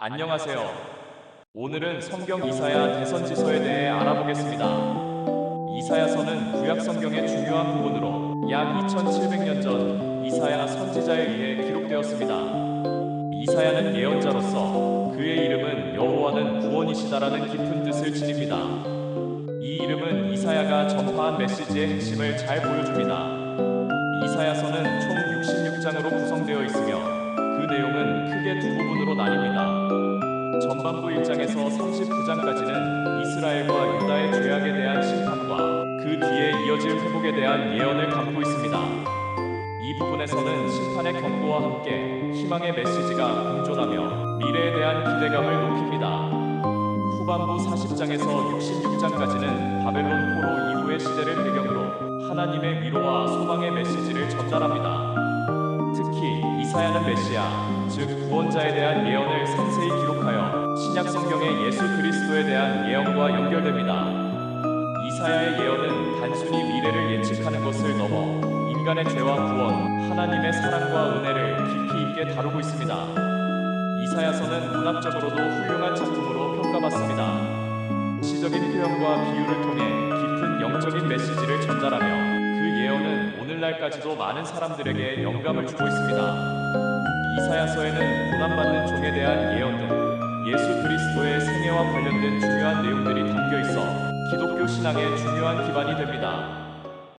안녕하세요. 오늘은 성경 이사야 대선지서에 대해 알아보겠습니다. 이사야서는 구약 성경의 중요한 부분으로 약 2700년 전 이사야 선지자에 의해 기록되었습니다. 이사야는 예언자로서 그의 이름은 여호와는 구원이시다라는 깊은 뜻을 지닙니다. 이 이름은 이사야가 전파한 메시지의 핵심을 잘 보여줍니다. 이사야서는 총 66장으로 구성되어 있으며 크게 두 부분으로 나뉩니다. 전반부 1장에서 39장까지는 이스라엘과 유다의 죄악에 대한 심판과 그 뒤에 이어질 회복에 대한 예언을 담고 있습니다. 이 부분에서는 심판의 경고와 함께 희망의 메시지가 공존하며 미래에 대한 기대감을 높입니다. 후반부 40장에서 66장까지는 바벨론 포로 이후의 시대를 배경으로 하나님의 위로와 소망의 메시지를 전달합니다. 특히 이사야는 메시아, 즉 구원자에 대한 예언을 상세히 기록하여 신약 성경의 예수 그리스도에 대한 예언과 연결됩니다. 이사야의 예언은 단순히 미래를 예측하는 것을 넘어 인간의 죄와 구원, 하나님의 사랑과 은혜를 깊이 있게 다루고 있습니다. 이사야서는 문학적으로도 훌륭한 작품으로 평가받습니다. 시적인 표현과 비유를 통해 깊은 영적인 메시지를 전달하며 그 예언은 오늘날까지도 많은 사람들에게 영감을 주고 있습니다. 이사야서에는 고난받는 종에 대한 예언들, 예수 그리스도의 생애와 관련된 중요한 내용들이 담겨 있어 기독교 신앙의 중요한 기반이 됩니다.